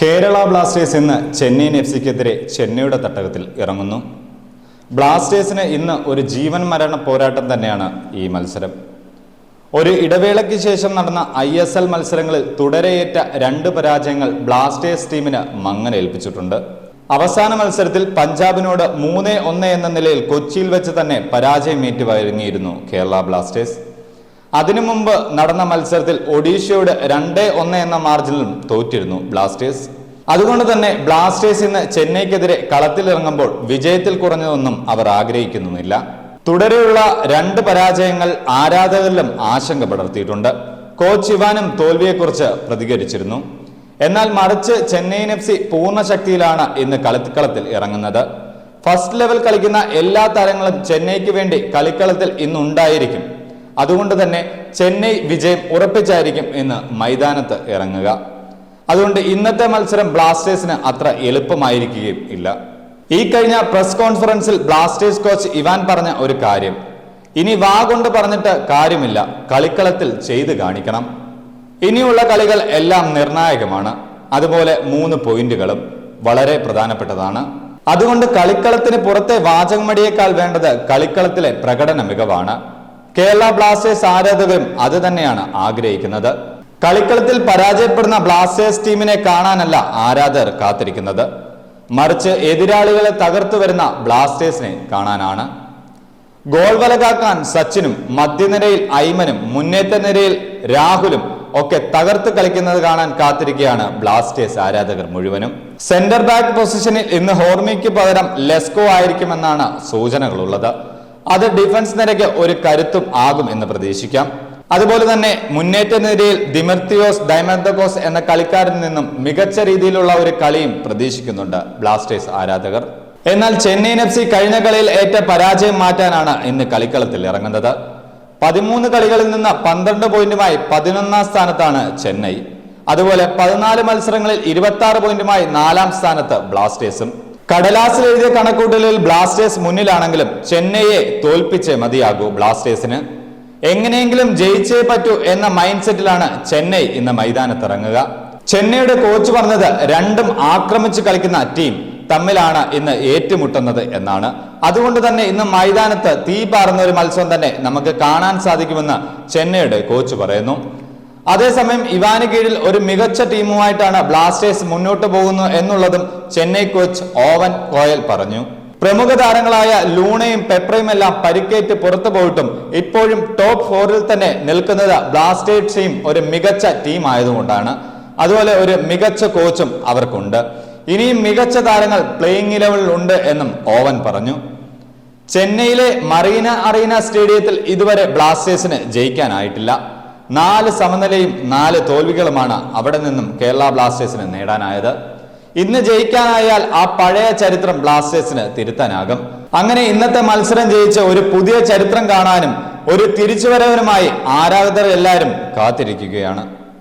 Kerala Blasters ഇന്ന് Chennaiyin F സിക്കെതിരെ ചെന്നൈയുടെ തട്ടകത്തിൽ ഇറങ്ങുന്നു. ബ്ലാസ്റ്റേഴ്സിന് ഇന്ന് ഒരു ജീവൻ മരണ പോരാട്ടം തന്നെയാണ് ഈ മത്സരം. ഒരു ഇടവേളയ്ക്ക് ശേഷം നടന്ന ഐ എസ് എൽ മത്സരങ്ങളിൽ തുടരെയേറ്റ രണ്ട് പരാജയങ്ങൾ ബ്ലാസ്റ്റേഴ്സ് ടീമിന് മങ്ങനേൽപ്പിച്ചിട്ടുണ്ട് അവസാന മത്സരത്തിൽ പഞ്ചാബിനോട് മൂന്ന് ഒന്ന് എന്ന നിലയിൽ കൊച്ചിയിൽ വെച്ച് തന്നെ പരാജയം ഏറ്റുവാങ്ങിയിരുന്നു കേരള ബ്ലാസ്റ്റേഴ്സ്. അതിനു മുമ്പ് നടന്ന മത്സരത്തിൽ ഒഡീഷയോട് രണ്ട് ഒന്ന് എന്ന മാർജിനിലും തോറ്റിരുന്നു ബ്ലാസ്റ്റേഴ്സ്. അതുകൊണ്ട് തന്നെ ബ്ലാസ്റ്റേഴ്സ് ഇന്ന് ചെന്നൈക്കെതിരെ കളത്തിലിറങ്ങുമ്പോൾ വിജയത്തിൽ കുറഞ്ഞതൊന്നും അവർ ആഗ്രഹിക്കുന്നുമില്ല. തുടരെയുള്ള രണ്ട് പരാജയങ്ങൾ ആരാധകരിലും ആശങ്ക പടർത്തിയിട്ടുണ്ട്. കോച്ച് ഇവാനും തോൽവിയെക്കുറിച്ച് പ്രതികരിച്ചിരുന്നു. എന്നാൽ മറിച്ച് ചെന്നൈയിൻ എഫ് സി പൂർണ ശക്തിയിലാണ് ഇന്ന് കളിക്കളത്തിൽ ഇറങ്ങുന്നത്. ഫസ്റ്റ് ലെവൽ കളിക്കുന്ന എല്ലാ താരങ്ങളും ചെന്നൈക്ക് വേണ്ടി കളിക്കളത്തിൽ ഇന്നുണ്ടായിരിക്കും. അതുകൊണ്ട് തന്നെ ചെന്നൈ വിജയം ഉറപ്പിച്ചായിരിക്കും ഇന്ന് മൈതാനത്ത് ഇറങ്ങുക. അതുകൊണ്ട് ഇന്നത്തെ മത്സരം ബ്ലാസ്റ്റേഴ്സിന് അത്ര എളുപ്പമായിരിക്കുകയും ഇല്ല. ഈ കഴിഞ്ഞ പ്രസ് കോൺഫറൻസിൽ ബ്ലാസ്റ്റേഴ്സ് കോച്ച് ഇവാൻ പറഞ്ഞ ഒരു കാര്യം. ഇനി വാ കൊണ്ട് പറഞ്ഞിട്ട് കാര്യമില്ല. കളിക്കളത്തിൽ ചെയ്ത് കാണിക്കണം. ഇനിയുള്ള കളികൾ എല്ലാം നിർണായകമാണ്. അതുപോലെ മൂന്ന് പോയിന്റുകളും വളരെ പ്രധാനപ്പെട്ടതാണ്. അതുകൊണ്ട് കളിക്കളത്തിന് പുറത്തെ വാചകമടിയേക്കാൾ വേണ്ടത് കളിക്കളത്തിലെ പ്രകടന മികവാണ്. കേരള ബ്ലാസ്റ്റേഴ്സ് ആരാധകരും അത് തന്നെയാണ് ആഗ്രഹിക്കുന്നത്. കളിക്കളത്തിൽ പരാജയപ്പെടുന്ന ബ്ലാസ്റ്റേഴ്സ് ടീമിനെ കാണാനല്ല ആരാധകർ കാത്തിരിക്കുന്നത്. മറിച്ച് എതിരാളികളെ തകർത്തു വരുന്ന ബ്ലാസ്റ്റേഴ്സിനെ കാണാനാണ്. ഗോൾ വലകാക്കാൻ സച്ചിനും മധ്യനിരയിൽ ഐമനും മുന്നേറ്റ നിരയിൽ രാഹുലും ഒക്കെ തകർത്ത് കളിക്കുന്നത് കാണാൻ കാത്തിരിക്കുകയാണ് ബ്ലാസ്റ്റേഴ്സ് ആരാധകർ മുഴുവനും. സെന്റർ ബാക്ക് പൊസിഷനിൽ ഇന്ന് ഹോർമിക്ക് പകരം ലെസ്കോ ആയിരിക്കുമെന്നാണ് സൂചനകളുള്ളത്. അത് ഡിഫൻസ് നിരക്ക് ഒരു കരുത്തും ആകും എന്ന് പ്രതീക്ഷിക്കാം. അതുപോലെ തന്നെ മുന്നേറ്റ നിരയിൽ ദിമർത്തിയോസ് ഡൈമന്തകോസ് എന്ന കളിക്കാരിൽ നിന്നും മികച്ച രീതിയിലുള്ള ഒരു കളിയും പ്രതീക്ഷിക്കുന്നുണ്ട് ബ്ലാസ്റ്റേഴ്സ് ആരാധകർ. എന്നാൽ ചെന്നൈയിൻ എഫ് സി കഴിഞ്ഞ കളിയിൽ ഏറ്റ പരാജയം മാറ്റാനാണ് ഇന്ന് കളിക്കളത്തിൽ ഇറങ്ങുന്നത്. പതിമൂന്ന് കളികളിൽ നിന്ന് പന്ത്രണ്ട് പോയിന്റുമായി പതിനൊന്നാം സ്ഥാനത്താണ് ചെന്നൈ അതുപോലെ പതിനാല് മത്സരങ്ങളിൽ ഇരുപത്തി ആറ് പോയിന്റുമായി നാലാം സ്ഥാനത്ത് ബ്ലാസ്റ്റേഴ്സും കടലാസിൽ എഴുതിയ കണക്കൂട്ടലിൽ ബ്ലാസ്റ്റേഴ്സ് മുന്നിലാണെങ്കിലും ചെന്നൈയെ തോൽപ്പിച്ചേ മതിയാകൂ ബ്ലാസ്റ്റേഴ്സിന്. എങ്ങനെയെങ്കിലും ജയിച്ചേ പറ്റൂ എന്ന മൈൻഡ് സെറ്റിലാണ് ചെന്നൈ ഇന്ന് മൈതാനത്തിറങ്ങുക. ചെന്നൈയുടെ കോച്ച് പറഞ്ഞത് രണ്ടും ആക്രമിച്ച് കളിക്കുന്ന ടീം തമ്മിലാണ് ഇന്ന് ഏറ്റുമുട്ടുന്നത് എന്നാണ്. അതുകൊണ്ട് തന്നെ ഇന്ന് മൈതാനത്ത് തീ പാറുന്ന ഒരു മത്സരം തന്നെ നമുക്ക് കാണാൻ സാധിക്കുമെന്ന് ചെന്നൈയുടെ കോച്ച് പറയുന്നു. അതേസമയം ഇവാന് കീഴിൽ ഒരു മികച്ച ടീമുമായിട്ടാണ് ബ്ലാസ്റ്റേഴ്സ് മുന്നോട്ട് പോകുന്നു എന്നുള്ളതും ചെന്നൈ കോച്ച് ഓവൻ കോയൽ പറഞ്ഞു. പ്രമുഖ താരങ്ങളായ ലൂണയും പെപ്രയും എല്ലാം പരിക്കേറ്റ് പുറത്തു പോയിട്ടും ഇപ്പോഴും ടോപ്പ് ഫോറിൽ തന്നെ നിൽക്കുന്നത് ബ്ലാസ്റ്റേഴ്സ് ടീം ഒരു മികച്ച ടീം ആയതുകൊണ്ടാണ് അതുപോലെ ഒരു മികച്ച കോച്ചും അവർക്കുണ്ട്. ഇനിയും മികച്ച താരങ്ങൾ പ്ലേയിങ് ഇലവനിൽ ഉണ്ട് എന്നും ഓവൻ പറഞ്ഞു. ചെന്നൈയിലെ മറീന അറീന സ്റ്റേഡിയത്തിൽ ഇതുവരെ ബ്ലാസ്റ്റേഴ്സിന് ജയിക്കാനായിട്ടില്ല. നാല് സമനിലയും നാല് തോൽവികളുമാണ് അവിടെ നിന്നും കേരള ബ്ലാസ്റ്റേഴ്സിന് നേടാനായത്. ഇന്ന് ജയിക്കാനായാൽ ആ പഴയ ചരിത്രം ബ്ലാസ്റ്റേഴ്സിന് തിരുത്താനാകും. അങ്ങനെ ഇന്നത്തെ മത്സരം ജയിച്ച് ഒരു പുതിയ ചരിത്രം കാണാനും ഒരു തിരിച്ചുവരവിനുമായി ആരാധകർ എല്ലാവരും കാത്തിരിക്കുകയാണ്.